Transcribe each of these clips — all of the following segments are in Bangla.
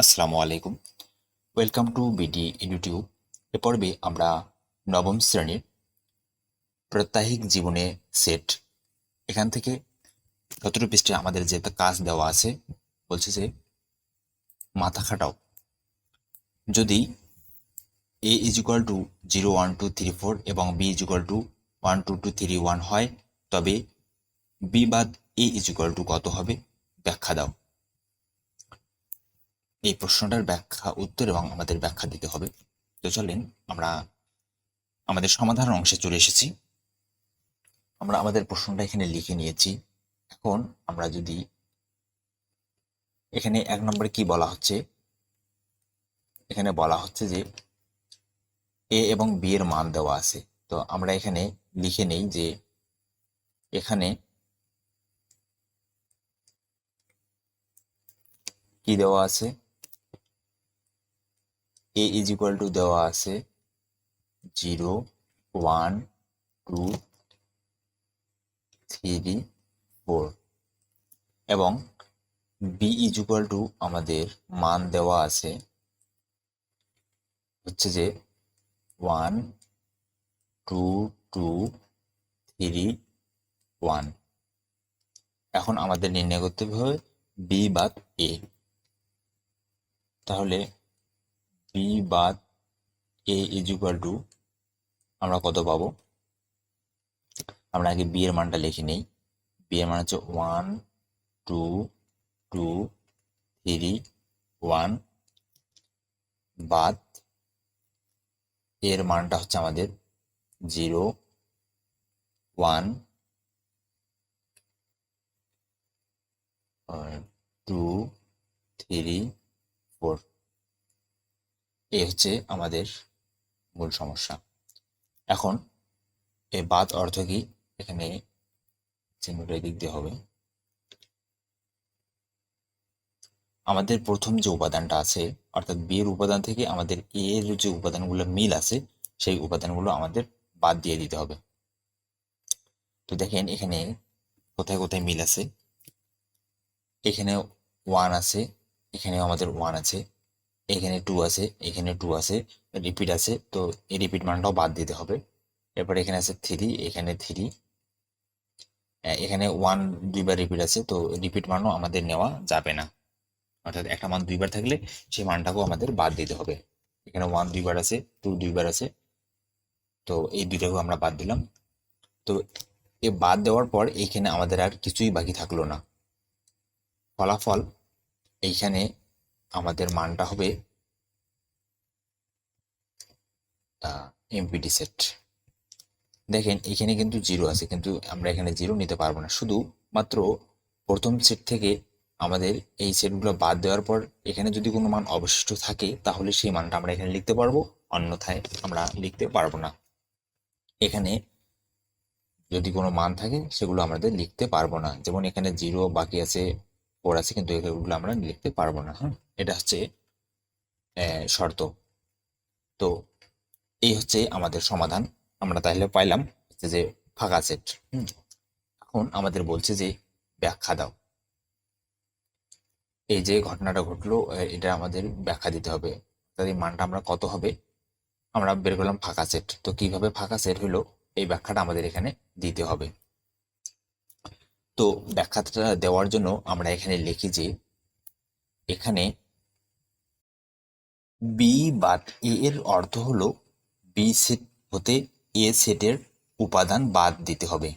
আসসালামু আলাইকুম। ওয়েলকাম টু বিডি ইউটিউব এ পর্বে আমরা নবম শ্রেণির প্রাত্যহিক জীবনে সেট এখান থেকে সতেরো পৃষ্ঠে আমাদের যে কাজ দেওয়া আছে, বলছে যে মাথা খাটাও। যদি A is equal to zero one two three four এবং B is equal to one two two three one হয়, তবে বি বাদ এ ইজ ইকুয়াল টু কত হবে? ব্যাখ্যা দাও। এই প্রশ্নটার ব্যাখ্যা, উত্তর এবং আমাদের ব্যাখ্যা দিতে হবে। তো চলেন আমরা আমাদের সমাধান অংশে চলে এসেছি। আমরা আমাদের প্রশ্নটা এখানে লিখে নিয়েছি। এখন আমরা যদি এখানে এক নম্বরে কি বলা হচ্ছে? এখানে বলা হচ্ছে যে এ এবং বি এর মান দেওয়া আছে। তো আমরা এখানে লিখে নেই যে এখানে কি দেওয়া আছে? এ ইজ ইকুয়াল টু দেওয়া আছে zero one two three four এবং বি ইজ ইকুয়াল টু আমাদের মান দেওয়া আছে হচ্ছে যে one two two three one এখন আমাদের নির্ণয় করতে হবে বি বাদ এ তাহলে বি বাদ এ ইজ ইকুয়াল টু আমরা কত পাবো? আমরা আগে বি এর মানটা লিখে নেই। বি এর মান হচ্ছে one two two three one বাদ এর মানটা হচ্ছে আমাদের zero one two three four এই হচ্ছে আমাদের মূল সমস্যা। এখন এ বাদ অর্থ কি? এখানে চিহ্নটা দিক দিয়ে হবে। আমাদের প্রথম যে উপাদানটা আছে, অর্থাৎ বি এর উপাদান থেকে আমাদের এ এর যে উপাদানগুলো মিল আছে, সেই উপাদানগুলো আমাদের বাদ দিয়ে দিতে হবে। তো দেখেন এখানে কোথায় কোথায় মিল আছে? এখানে ওয়ান আছে, এখানেও আমাদের ওয়ান আছে। এখানে টু আছে, এখানে টু আছে রিপিট আছে, তো এই রিপিট মানটাও বাদ দিতে হবে। এরপর এখানে আছে থ্রি এখানে থ্রি এখানে ওয়ান দুইবার রিপিট আছে, তো রিপিট মানও আমাদের নেওয়া যাবে না। অর্থাৎ একটা মান দুইবার থাকলে সেই মানটাকেও আমাদের বাদ দিতে হবে। এখানে ওয়ান দুইবার আছে টু দুইবার আছে, তো এই দুইটাকেও আমরা বাদ দিলাম। তো এ বাদ দেওয়ার পর এইখানে আমাদের আর কিছুই বাকি থাকল না। ফলাফল এইখানে আমাদের মানটা হবে এমপিডি সেট দেখেন, এখানে কিন্তু জিরো আছে, কিন্তু আমরা এখানে জিরো নিতে পারব না। শুধু মাত্র প্রথম সেট থেকে আমাদের এই সেটগুলো বাদ দেওয়ার পর এখানে যদি কোনো মান অবশিষ্ট থাকে, তাহলে সেই মানটা আমরা এখানে লিখতে পারব, অন্যথায় আমরা লিখতে পারব না। এখানে যদি কোনো মান থাকে, সেগুলো আমাদের লিখতে পারব না। যেমন এখানে জিরো বাকি আছে ফোর আছে, কিন্তু এগুলো আমরা লিখতে পারব না হ্যাঁ? এটা হচ্ছে শর্ত। তো এই হচ্ছে আমাদের সমাধান। আমরা তাহলে পাইলাম যে ফাঁকা সেট এখন আমাদের বলছে যে ব্যাখ্যা দাও। এই যে ঘটনাটা ঘটলো এটা আমাদের ব্যাখ্যা দিতে হবে। তাদের মানটা আমরা কত হবে? আমরা বের করলাম ফাঁকা সেট। তো কীভাবে ফাঁকা সেট হলো? এই ব্যাখ্যাটা আমাদের এখানে দিতে হবে। তো ব্যাখ্যাটা দেওয়ার জন্য আমরা এখানে লিখি যে এখানে বি বাদ এ এর অর্থ হলো বি সেট হতে এ সেটের উপাদান বাদ দিতে হবে।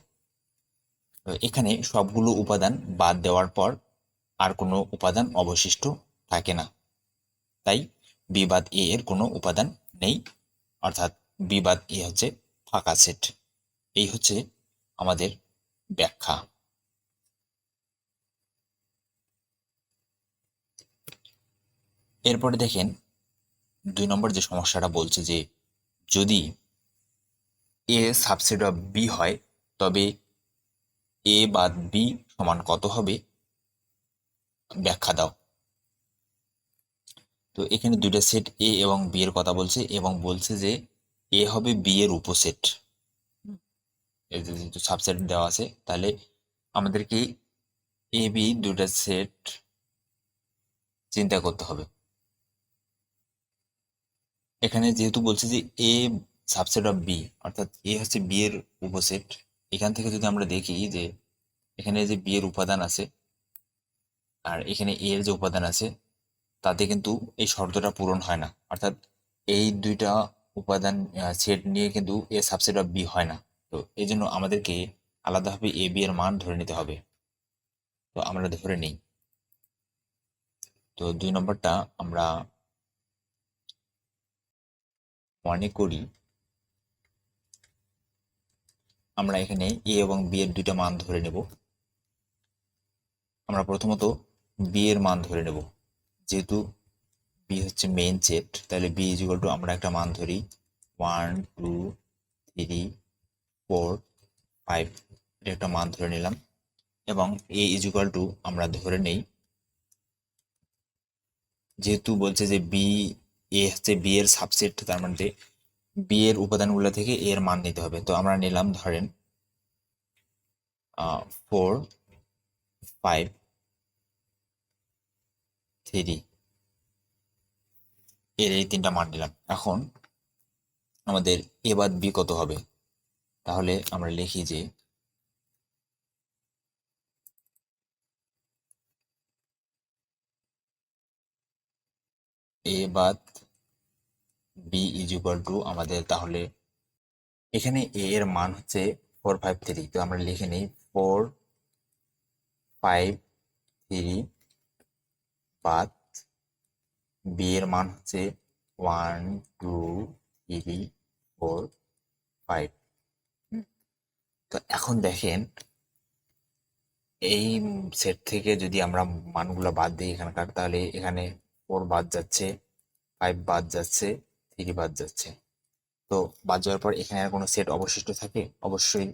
এখানে সবগুলো উপাদান বাদ দেওয়ার পর আর কোনো উপাদান অবশিষ্ট থাকে না। তাই বি বাদ এ এর কোনো উপাদান নেই, অর্থাৎ বি বাদ এ হচ্ছে ফাঁকা সেট এই হচ্ছে আমাদের ব্যাখ্যা। এরপরে দেখেন দুই নম্বর যে সমস্যাটা বলছে যে যদি এ সাবসেট অফ বি হয়, তবে এ বাদ বি সমান কত হবে? ব্যাখ্যা দাও। তো এখানে দুইটা সেট এ এবং বি এর কথা বলছে এবং বলছে যে এ হবে বি এর উপসেট। যেহেতু সাবসেট দেওয়া আছে, তাহলে আমাদেরকে এ, বি দুটা সেট চিন্তা করতে হবে। এখানে যেহেতু বলছে যে এ সাবসেট অফ বি অর্থাৎ এ হচ্ছে বি এর উপসেট, এখান থেকে যদি আমরা দেখি যে এখানে যে বি এর উপাদান আছে আর এখানে এ এর যে উপাদান আছে, তাতে কিন্তু এই শর্তটা পূরণ হয় না। অর্থাৎ এই দুইটা উপাদান সেট নিয়ে কিন্তু এ সাবসেট অফ বি হয় না। তো এই জন্য আমাদেরকে আলাদাভাবে এ বি এর মান ধরে নিতে হবে। তো আমরা ধরে নিই। তো দুই নম্বরটা আমরা মনে করি। আমরা এখানে এ এবং বি এর দুইটা মান ধরে নেব। আমরা প্রথমত বি এর মান ধরে নেব। যেহেতু বি হচ্ছে মেইন সেট তাহলে বি ইজ টু আমরা একটা মান ধরি। One two three four five এটা একটা মান ধরে নিলাম। এবং এ ইজ টু আমরা ধরে নেই। যেহেতু বলছে যে বি এ হচ্ছে বি এর সাবসেট তার মানে বি এর উপাদানগুলো থেকে এর মান নিতে হবে। তো আমরা নিলাম ধরেন ফোর ফাইভ থ্রি এর এই তিনটা মান নিলাম। এখন আমাদের এ বাদ বি কত হবে? তাহলে আমরা লিখি যে এ বাদ বি ইজ ইকুয়াল টু আমাদের তাহলে এখানে এ এর মান হচ্ছে ফোর ফাইভ থ্রি তো আমরা লিখে নিই ফোর ফাইভ থ্রি বাদ বি এর মান হচ্ছে one two three four five তো এখন দেখেন এই সেট থেকে যদি আমরা মানগুলো বাদ দিই এখানকার, তাহলে এখানে ফোর বাদ যাচ্ছে ফাইভ বাদ যাচ্ছে। থ্রি বাদ যাচ্ছে। তো বাদ যাওয়ার পর এখানে আর কোনো সেট অবশিষ্ট থাকে? অবশ্যই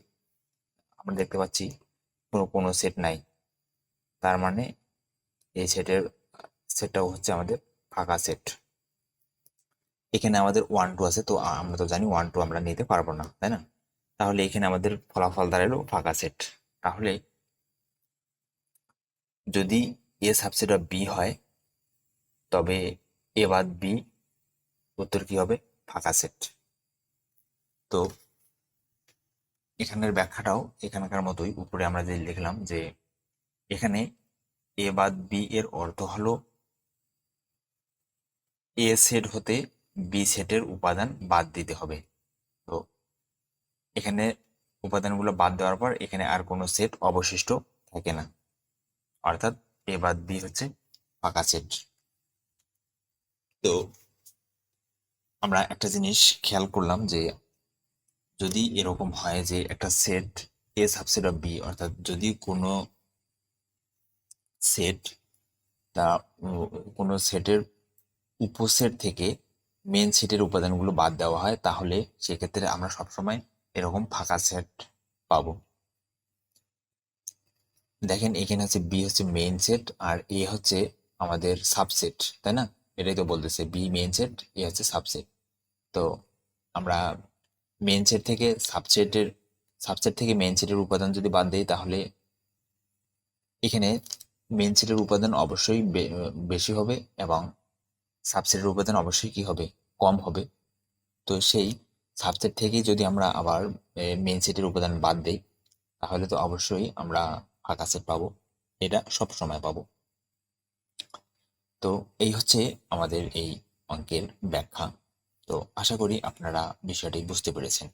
আমরা দেখতে পাচ্ছি কোনো কোনো সেট নাই। তার মানে এই সেটের সেটটাও হচ্ছে আমাদের ফাঁকা সেট এখানে আমাদের ওয়ান টু আছে, তো আমরা তো জানি ওয়ান টু আমরা নিতে পারব না, তাই না? তাহলে এখানে আমাদের ফলাফল দাঁড়াল ফাঁকা সেট তাহলে যদি এ সাবসেট অফ বি হয়, তবে এ বাদ বি উত্তর কি হবে? ফাঁকা সেট। তো এখানের ব্যাখ্যাটাও এখানকার মতোই। উপরে আমরা যে লিখলাম যে এখানে এ বাদ বি এর অর্থ হলো এ সেট হতে বি সেটের উপাদান বাদ দিতে হবে। তো এখানে উপাদানগুলো বাদ দেওয়ার পর এখানে আর কোনো সেট অবশিষ্ট থাকে না। অর্থাৎ এ বাদ বি হচ্ছে ফাঁকা সেট। তো আমরা একটা জিনিস খেয়াল করলাম যে যদি এরকম হয় যে একটা set A subset of B অর্থাৎ যদি কোনো সেট তা কোনো সেটের উপসেট থেকে মেন সেটের উপাদানগুলো বাদ দেওয়া হয়, তাহলে সেক্ষেত্রে আমরা সবসময় এরকম ফাঁকা সেট পাব। দেখেন এখানে হচ্ছে বি হচ্ছে মেইন সেট আর এ হচ্ছে আমাদের সাবসেট তাই না? এটাই তো বলতেছে বি মেইন সেট এ হচ্ছে সাবসেট তো আমরা মেন সেট থেকে সাবসেটের সাবসেট থেকে মেন সেটের উপাদান যদি বাদ দিই, তাহলে এখানে মেন সেটের উপাদান অবশ্যই বেশি হবে এবং সাবসেটের উপাদান অবশ্যই কি হবে? কম হবে। তো সেই সাবসেট থেকেই যদি আমরা আবার মেন সেটের উপাদান বাদ দিই, তাহলে তো অবশ্যই আমরা ফাঁকা সেট পাবো। এটা সব সময় পাবো। তো এই হচ্ছে আমাদের এই অঙ্কের ব্যাখ্যা। তো আশা করি আপনারা বিষয়টি বুঝতে পেরেছেন।